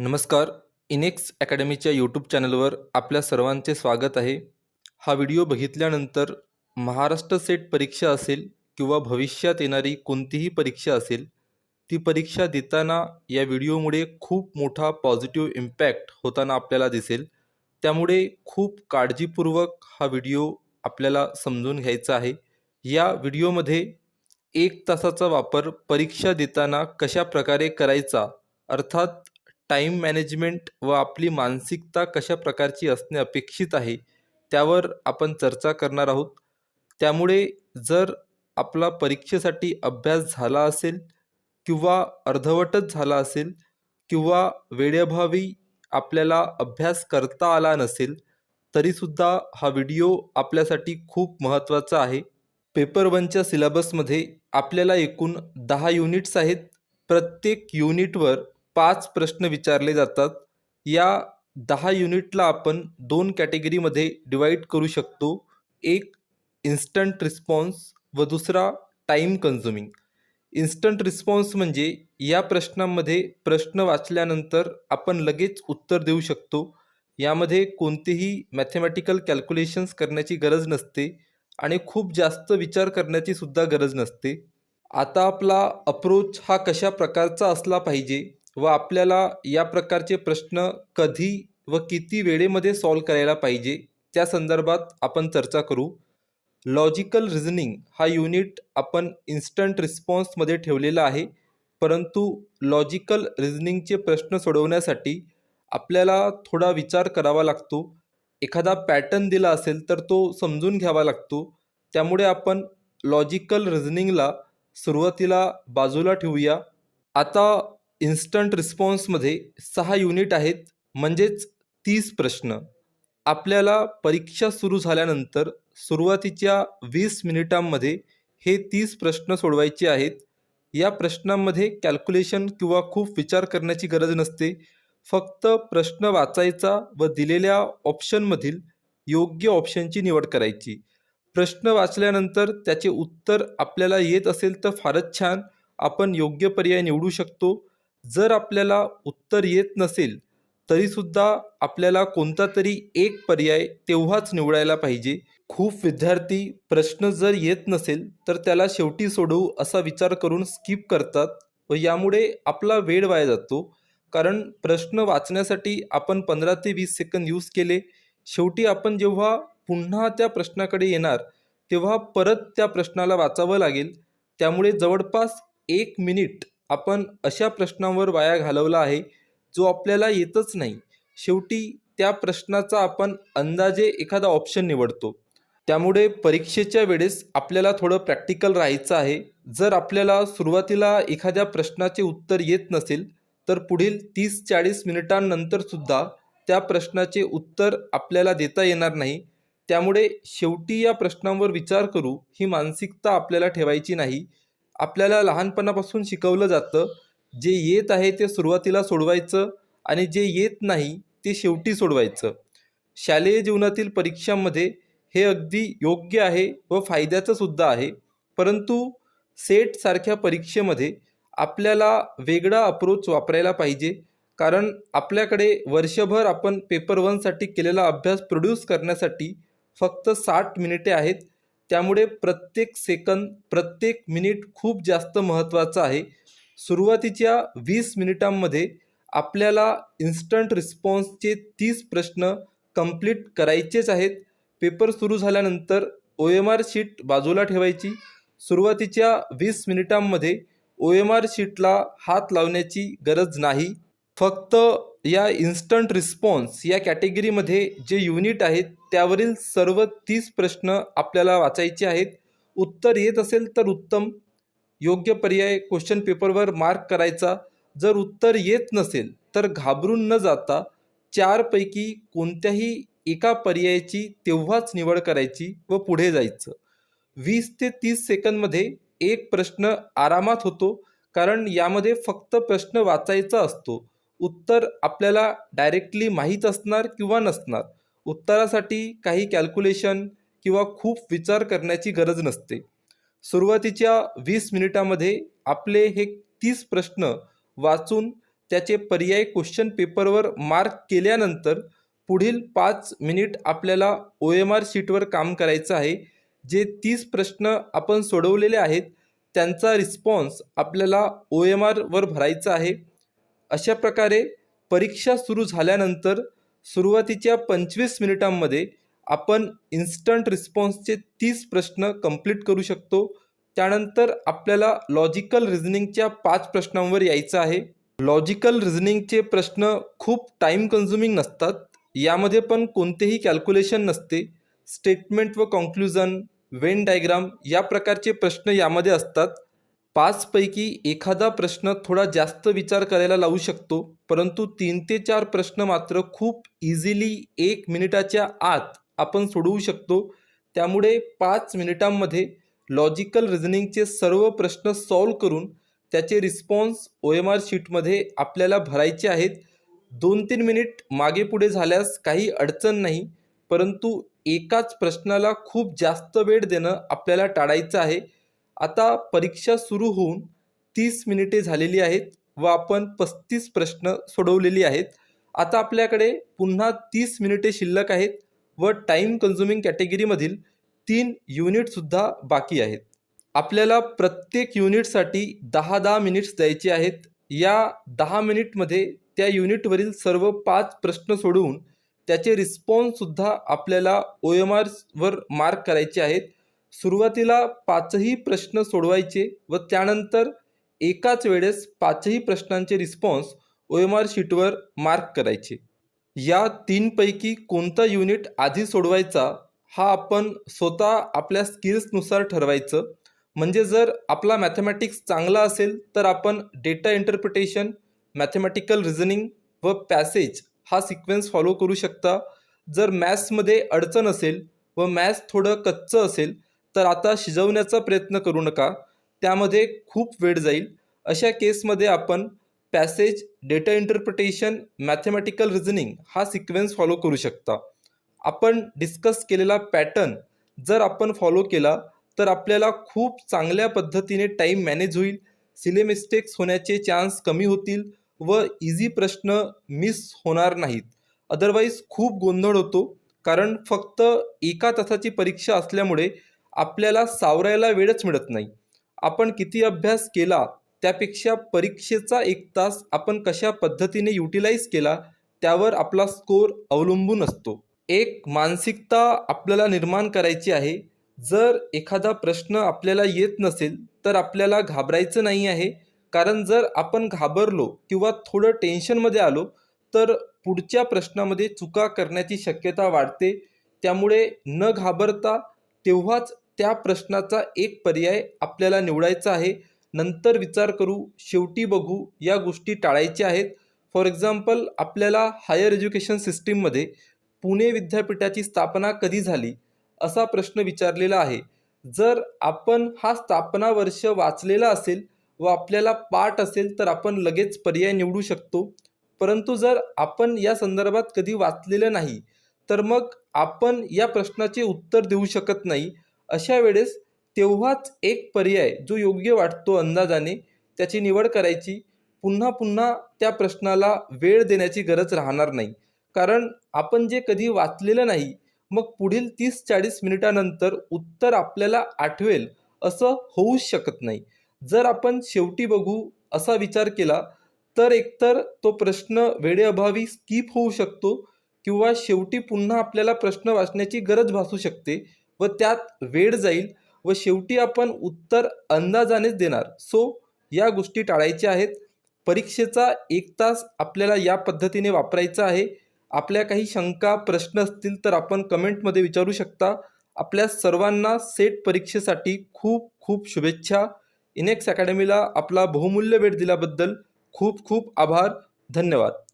नमस्कार. इनेक्स अकॅडमीच्या यूट्यूब चॅनलवर आपल्या सर्वांचे स्वागत आहे. हा व्हिडिओ बघितल्यानंतर महाराष्ट्र सेट परीक्षा असेल किंवा भविष्यात येणारी कोणतीही परीक्षा असेल ती परीक्षा देताना या व्हिडिओमुळे खूप मोठा पॉझिटिव्ह इम्पॅक्ट होताना आपल्याला दिसेल. त्यामुळे खूप काळजीपूर्वक हा व्हिडिओ आपल्याला समजून घ्यायचा आहे. या व्हिडिओमध्ये एक तासाचा वापर परीक्षा देताना कशा प्रकारे करायचा अर्थात टाईम मॅनेजमेंट व आपली मानसिकता कशा प्रकारची असणे अपेक्षित आहे त्यावर आपण चर्चा करणार आहोत. त्यामुळे जर आपला परीक्षेसाठी अभ्यास झाला असेल किंवा अर्धवटच झाला असेल किंवा वेळेभावी आपल्याला अभ्यास करता आला नसेल तरीसुद्धा हा व्हिडिओ आपल्यासाठी खूप महत्त्वाचा आहे. पेपर वनच्या सिलेबसमध्ये आपल्याला एकूण दहा युनिट्स आहेत. प्रत्येक युनिटवर पाच प्रश्न विचारले जातात. या दहा युनिटला आपण दोन कॅटेगरीमध्ये डिवाईड करू शकतो. एक इन्स्टंट रिस्पॉन्स व दुसरा टाईम कन्झ्युमिंग. इन्स्टंट रिस्पॉन्स म्हणजे या प्रश्नांमध्ये प्रश्न वाचल्यानंतर आपण लगेच उत्तर देऊ शकतो. यामध्ये कोणतेही मॅथमॅटिकल कॅल्क्युलेशन्स करण्याची गरज नसते आणि खूप जास्त विचार करण्याची सुद्धा गरज नसते. आता आपला अप्रोच हा कशा प्रकारचा असला पाहिजे? व आपल्याला या प्रकारचे प्रश्न कधी व किती वेळेमध्ये सॉल्व करायला पाहिजे त्या संदर्भात आपण चर्चा करू. लॉजिकल रिझनिंग हा युनिट आपण इन्स्टंट रिस्पॉन्समध्ये ठेवलेला आहे. परंतु लॉजिकल रिझनिंगचे प्रश्न सोडवण्यासाठी आपल्याला थोडा विचार करावा लागतो. एखादा पॅटर्न दिला असेल तर तो समजून घ्यावा लागतो. त्यामुळे आपण लॉजिकल रिझनिंगला सुरुवातीला बाजूला ठेवूया. आता इन्स्टंट रिस्पॉन्समध्ये सहा युनिट आहेत म्हणजेच तीस प्रश्न. आपल्याला परीक्षा सुरू झाल्यानंतर सुरुवातीच्या वीस मिनिटांमध्ये हे तीस प्रश्न सोडवायचे आहेत. या प्रश्नांमध्ये कॅल्क्युलेशन किंवा खूप विचार करण्याची गरज नसते. फक्त प्रश्न वाचायचा व दिलेल्या ऑप्शनमधील योग्य ऑप्शनची निवड करायची. प्रश्न वाचल्यानंतर त्याचे उत्तर आपल्याला येत असेल तर फारच छान. आपण योग्य पर्याय निवडू शकतो. जर आपल्याला उत्तर येत नसेल तरीसुद्धा आपल्याला कोणता तरी एक पर्याय तेव्हाच निवडायला पाहिजे. खूप विद्यार्थी प्रश्न जर येत नसेल तर त्याला शेवटी सोडवू असा विचार करून स्किप करतात व यामुळे आपला वेळ वाया जातो. कारण प्रश्न वाचण्यासाठी आपण पंधरा ते वीस सेकंद यूज केले. शेवटी आपण जेव्हा पुन्हा त्या प्रश्नाकडे येणार तेव्हा परत त्या प्रश्नाला वाचावं लागेल. त्यामुळे जवळपास एक मिनिट आपण अशा प्रश्नांवर वाया घालवला आहे जो आपल्याला येतच नाही. शेवटी त्या प्रश्नाचा आपण अंदाजे एखादा ऑप्शन निवडतो. त्यामुळे परीक्षेच्या वेळेस आपल्याला थोडं प्रॅक्टिकल राहायचं आहे. जर आपल्याला सुरुवातीला एखाद्या प्रश्नाचे उत्तर येत नसेल तर पुढील तीस चाळीस मिनिटांनंतरसुद्धा त्या प्रश्नाचे उत्तर आपल्याला देता येणार नाही. त्यामुळे शेवटी या प्रश्नांवर विचार करू ही मानसिकता आपल्याला ठेवायची नाही. आपल्याला लहानपणापासून शिकवलं जातं. जे येत आहे ते सुरुवातीला सोडवायचं आणि जे येत नाही ते शेवटी सोडवायचं. शालेय जीवनातील परीक्षांमध्ये हे अगदी योग्य आहे व फायद्याचं सुद्धा आहे. परंतु सेटसारख्या परीक्षेमध्ये आपल्याला वेगळा अप्रोच वापरायला पाहिजे. कारण आपल्याकडे वर्षभर आपण पेपर वनसाठी केलेला अभ्यास प्रोड्यूस करण्यासाठी फक्त साठ मिनिटे आहेत. त्यामुळे प्रत्येक सेकंद प्रत्येक मिनिट खूप जास्त महत्त्वाचं आहे. सुरुवातीच्या वीस मिनिटांमध्ये आपल्याला इन्स्टंट रिस्पॉन्सचे तीस प्रश्न कंप्लीट करायचेच आहेत. पेपर सुरू झाल्यानंतर ओ एम आर शीट बाजूला ठेवायची. सुरुवातीच्या वीस मिनिटांमध्ये ओ एम आर शीटला हात लावण्याची गरज नाही. फक्त या इन्स्टंट रिस्पॉन्स या कॅटेगरीमध्ये जे युनिट आहेत त्यावरील सर्व तीस प्रश्न आपल्याला वाचायचे आहेत. उत्तर येत असेल तर उत्तम. योग्य पर्याय क्वेश्चन पेपरवर मार्क करायचा. जर उत्तर येत नसेल तर घाबरून न जाता चारपैकी कोणत्याही एका पर्यायाची तेव्हाच निवड करायची व पुढे जायचं. वीस ते तीस सेकंदमध्ये एक प्रश्न आरामात होतो कारण यामध्ये फक्त प्रश्न वाचायचा असतो. उत्तर आपल्याला डायरेक्टली माहीत असणार किंवा नसणार. उत्तरासाठी काही कॅल्क्युलेशन किंवा खूप विचार करण्याची गरज नसते. सुरुवातीच्या वीस मिनिटामध्ये आपले हे तीस प्रश्न वाचून त्याचे पर्याय क्वेश्चन पेपरवर मार्क केल्यानंतर पुढील पाच मिनिट आपल्याला ओ एम आर शीटवर काम करायचं आहे. जे तीस प्रश्न आपण सोडवलेले आहेत त्यांचा रिस्पॉन्स आपल्याला ओ एम आरवर भरायचा आहे. अशा प्रकारे परीक्षा सुरू झाल्यानंतर सुरुवातीच्या पंचवीस मिनिटांमध्ये आपण इन्स्टंट रिस्पॉन्सचे तीस प्रश्न कंप्लीट करू शकतो. त्यानंतर आपल्याला लॉजिकल रिझनिंगच्या पाच प्रश्नांवर यायचं आहे. लॉजिकल रिझनिंगचे प्रश्न खूप टाईम कन्झ्युमिंग नसतात. यामध्ये पण कोणतेही कॅल्क्युलेशन नसते. स्टेटमेंट व कॉन्क्लुजन वेन डायग्राम या प्रकारचे प्रश्न यामध्ये असतात. पाचपैकी एखादा प्रश्न थोडा जास्त विचार करायला लावू शकतो परंतु तीन ते चार प्रश्न मात्र खूप इझिली एक मिनिटाच्या आत आपण सोडवू शकतो. त्यामुळे पाच मिनिटांमध्ये लॉजिकल रिझनिंगचे सर्व प्रश्न सॉल्व करून त्याचे रिस्पॉन्स ओ एम आर शीटमध्ये आपल्याला भरायचे आहेत. दोन तीन मिनिट मागे पुढे झाल्यास काही अडचण नाही परंतु एकाच प्रश्नाला खूप जास्त वेळ देणं आपल्याला टाळायचं आहे. आता परीक्षा सुरू होऊन तीस मिनिटे झालेली आहेत व आपण पस्तीस प्रश्न सोडवलेली आहेत. आता आपल्याकडे पुन्हा तीस मिनिटे शिल्लक आहेत व टाईम कन्झ्युमिंग कॅटेगरीमधील तीन युनिटसुद्धा बाकी आहेत. आपल्याला प्रत्येक युनिटसाठी दहा दहा मिनिट्स द्यायचे आहेत. या दहा मिनिटमध्ये त्या युनिटवरील सर्व पाच प्रश्न सोडवून त्याचे रिस्पॉन्ससुद्धा आपल्याला ओ एम आरवर मार्क करायचे आहेत. सुरुवातीला पाचही प्रश्न सोडवायचे व त्यानंतर एकाच वेळेस पाचही प्रश्नांचे रिस्पॉन्स ओ एम आर शीटवर मार्क करायचे. या तीनपैकी कोणता युनिट आधी सोडवायचा हा आपण स्वतः आपल्या स्किल्सनुसार ठरवायचं. म्हणजे जर आपला मॅथमॅटिक्स चांगला असेल तर आपण डेटा इंटरप्रिटेशन मॅथमॅटिकल रिझनिंग व पॅसेज हा सिक्वेन्स फॉलो करू शकता. जर मॅथ्समध्ये अडचण असेल व मॅथ्स थोडं कच्चं असेल तर आता शिजवण्याचा प्रयत्न करू नका. त्यामध्ये खूप वेळ जाईल. अशा केसमध्ये आपण passage data interpretation mathematical reasoning हा सिक्वेन्स फॉलो करू शकता. आपण डिस्कस केलेला पॅटर्न जर आपण फॉलो केला तर आपल्याला खूप चांगल्या पद्धतीने टाईम मॅनेज होईल. सिले मिस्टेक्स होण्याचे चान्स कमी होतील व इझी प्रश्न मिस होणार नाहीत. अदरवाईज खूप गोंधळ होतो कारण फक्त एका तासाची परीक्षा असल्यामुळे आपल्याला सावरायला वेळच मिळत नाही. आपण किती अभ्यास केला त्यापेक्षा परीक्षेचा एक तास आपण कशा पद्धतीने युटिलाइज केला त्यावर आपला स्कोर अवलंबून असतो. एक मानसिकता आपल्याला निर्माण करायची आहे. जर एखादा प्रश्न आपल्याला येत नसेल तर आपल्याला घाबरायचं नाही आहे. कारण जर आपण घाबरलो किंवा थोडं टेन्शनमध्ये आलो तर पुढच्या प्रश्नामध्ये चुका करण्याची शक्यता वाढते. त्यामुळे न घाबरता तेव्हाच त्या प्रश्नाचा एक पर्याय आपल्याला निवडायचा आहे. नंतर विचार करू शेवटी बघू या गोष्टी टाळायच्या आहेत. फॉर एक्झाम्पल आपल्याला हायर एज्युकेशन सिस्टीममध्ये पुणे विद्यापीठाची स्थापना कधी झाली असा प्रश्न विचारलेला आहे. जर आपण हा स्थापना वर्ष वाचलेला असेल व आपल्याला पाठ असेल तर आपण लगेच पर्याय निवडू शकतो. परंतु जर आपण या संदर्भात कधी वाचलेलं नाही तर मग आपण या प्रश्नाचे उत्तर देऊ शकत नाही अशा वेळेस तेव्हाच एक पर्याय जो योग्य वाटतो अंदाजाने त्याची निवड करायची. पुन्हा पुन्हा त्या प्रश्नाला वेळ देण्याची गरज राहणार नाही. कारण आपण जे कधी वाचलेलं नाही मग पुढील तीस चाळीस मिनिटानंतर उत्तर आपल्याला आठवेल असं होऊच शकत नाही. जर आपण शेवटी बघू असा विचार केला तर एकतर तो प्रश्न वेळेअभावी स्किप होऊ शकतो किंवा शेवटी पुन्हा आपल्याला प्रश्न वाचण्याची गरज भासू शकते व त्यात वेळ जाईल व शेवटी आपण उत्तर अंदाजानेच देणार. सो या गोष्टी टाळायच्या आहेत. परीक्षेचा एक तास आपल्याला या पद्धतीने वापरायचा आहे. आपल्या काही शंका प्रश्न असतील तर आपण कमेंटमध्ये विचारू शकता. आपल्या सर्वांना सेट परीक्षेसाठी खूप खूप शुभेच्छा. इनेक्स अकॅडमीला आपला बहुमूल्य वेळ दिल्याबद्दल खूप खूप आभार. धन्यवाद.